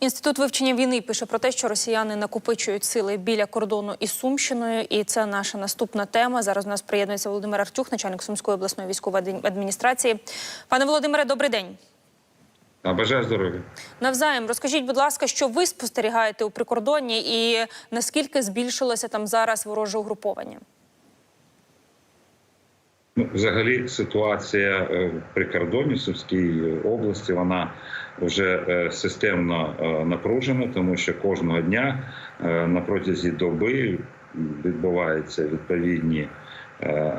Інститут вивчення війни пише про те, що росіяни накопичують сили біля кордону із Сумщиною, і це наша наступна тема. Зараз у нас приєднується Володимир Артюх, начальник Сумської обласної військової адміністрації. Пане Володимире, добрий день. Бажаю здоров'я. Навзаєм, розкажіть, будь ласка, що ви спостерігаєте у прикордонні і наскільки збільшилося там зараз вороже угруповання? Ну, взагалі, ситуація е, в прикордонні Сумській області вона вже е, системно напружено, тому що кожного дня е, на протязі доби відбуваються відповідні е,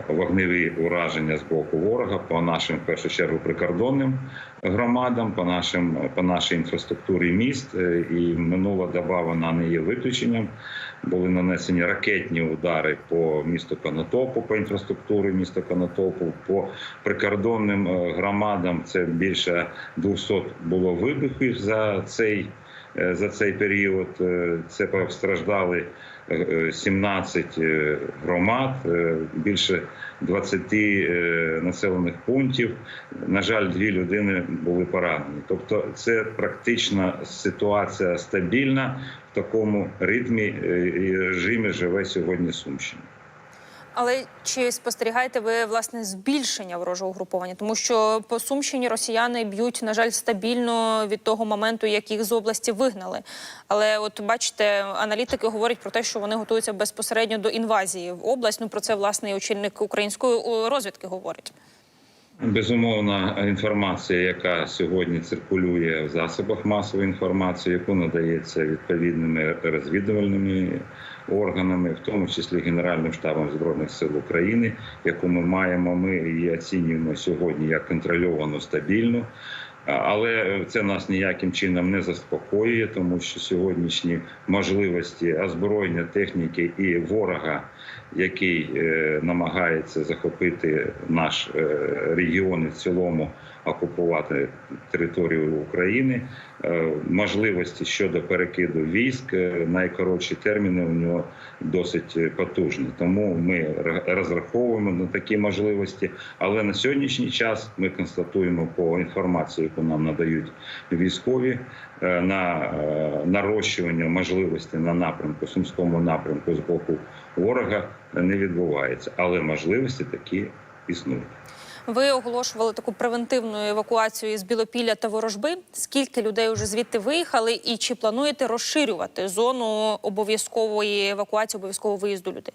вогневі ураження з боку ворога по нашим, в першу чергу, прикордонним громадам, по нашим по нашій інфраструктурі міст. Е, І минула доба вона не є виключенням. Були нанесені ракетні удари по місту Конотопу, по інфраструктурі міста Конотопу, по прикордонним е, громадам. Це більше 200 було вибухів за цей. е, За цей період Е, це постраждали е, е, 17 е, громад, е, більше 20 е, населених пунктів. На жаль, дві людини були поранені. Тобто, це практично ситуація стабільна в такому ритмі е, і режимі живе сьогодні Сумщина. Але чи спостерігаєте ви власне збільшення ворожого угруповання? Тому що по Сумщині росіяни б'ють, на жаль, стабільно від того моменту, як їх з області вигнали. Але от бачите, аналітики говорять про те, що вони готуються безпосередньо до інвазії в область. Ну про це власне і очільник української розвідки говорить. Безумовна інформація, яка сьогодні циркулює в засобах масової інформації, яку надається відповідними розвідувальними органами, в тому числі Генеральним штабом збройних сил України, яку ми маємо. Ми її оцінюємо сьогодні як контрольовану стабільну. Але це нас ніяким чином не заспокоює, тому що сьогоднішні можливості озброєння техніки і ворога, який е, намагається захопити наш е, регіон і в цілому окупувати територію України, е, можливості щодо перекиду військ, е, найкоротші терміни у нього досить потужні. Тому ми розраховуємо на такі можливості. Але на сьогоднішній час ми констатуємо по інформації, яку нам надають військові, е, на е, нарощування можливості на напрямку сумському напрямку з боку ворога не відбувається, але можливості такі існують. Ви оголошували таку превентивну евакуацію з Білопілля та Ворожби. Скільки людей вже звідти виїхали, і чи плануєте розширювати зону обов'язкової евакуації, обов'язкового виїзду людей?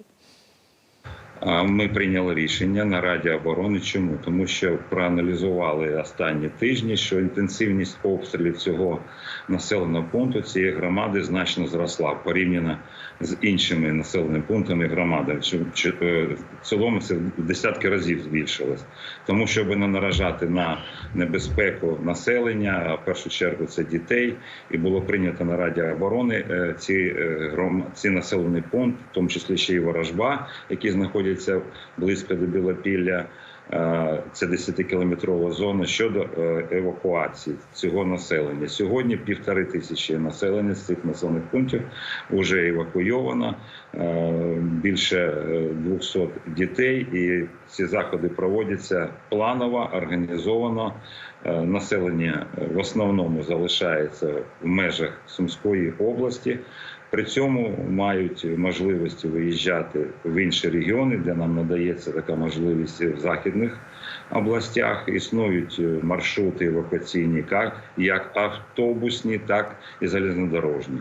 Ми прийняли рішення на Раді оборони. Чому? Тому що проаналізували останні тижні, що інтенсивність обстрілів цього населеного пункту цієї громади значно зросла порівняно з іншими населеними пунктами чи, е, В цілому це в десятки разів збільшилось. Тому, щоб не наражати на небезпеку населення, а в першу чергу це дітей, і було прийнято на Раді оборони е, ці, е, ці населені пункти, в тому числі ще й ворожба, які знаходяться близько до Білопілля. Е, Це 10-кілометрова зона щодо е, евакуації цього населення. Сьогодні півтори тисячі населення з цих населених пунктів вже евакуйовано. Е, Більше е, 200 дітей, і ці заходи проводяться планово, організовано. Населення в основному залишається в межах Сумської області. При цьому мають можливості виїжджати в інші регіони, де нам надається така можливість в західних областях. Існують е, маршрути евакуаційні, як, автобусні, так і залізнодорожні.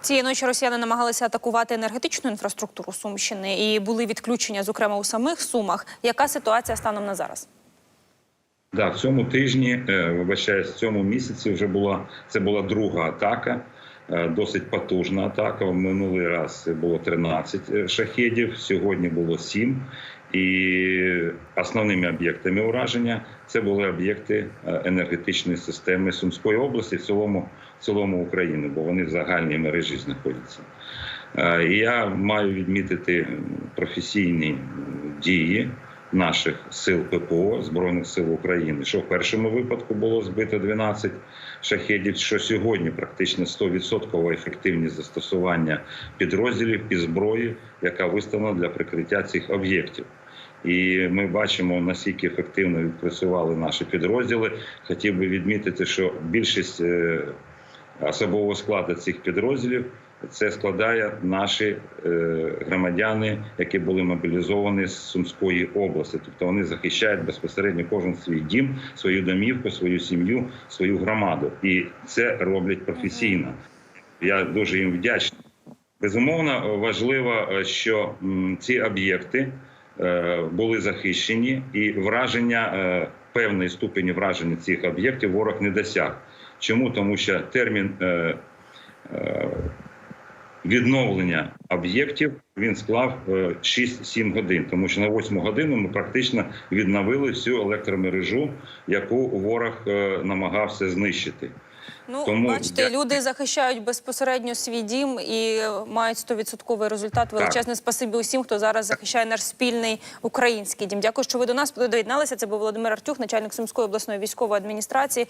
Цієї ночі росіяни намагалися атакувати енергетичну інфраструктуру Сумщини і були відключення, зокрема у самих Сумах. Яка ситуація станом на зараз? Да, в цьому тижні, е, вибачаюсь, в цьому місяці вже була це була друга атака, досить потужна атака. В минулий раз було 13 шахедів, сьогодні було 7. І основними об'єктами ураження це були об'єкти е, енергетичної системи Сумської області, в цілому, в цілому України, бо вони в загальній мережі знаходяться. Е, я маю відмітити професійні дії наших сил ППО Збройних сил України, що в першому випадку було збито 12 шахедів, що сьогодні практично 100% ефективність застосування підрозділів і зброї, яка виставлена для прикриття цих об'єктів. І ми бачимо наскільки ефективно відпрацювали наші підрозділи. Хотів би відмітити, що більшість е, особового складу цих підрозділів це складає наші е, громадяни, які були мобілізовані з Сумської області. Тобто вони захищають безпосередньо кожен свій дім, свою домівку, свою сім'ю, свою громаду, і це роблять професійно. Я дуже їм вдячний. Безумовно, важливо, е, що ці об'єкти е, були захищені, і враження певної ступені враження цих об'єктів ворог не досяг. Чому? Тому що термін відновлення об'єктів він склав е, 6-7 годин, тому що на 8 годину ми практично відновили всю електромережу, яку ворог е, намагався знищити. Ну, Тому бачите, я- люди захищають безпосередньо свій дім і мають 100% результат. Величезне спасибі усім, хто зараз захищає наш спільний український дім. Дякую, що ви до нас доєдналися. Це був Володимир Артюх, начальник Сумської обласної військової адміністрації.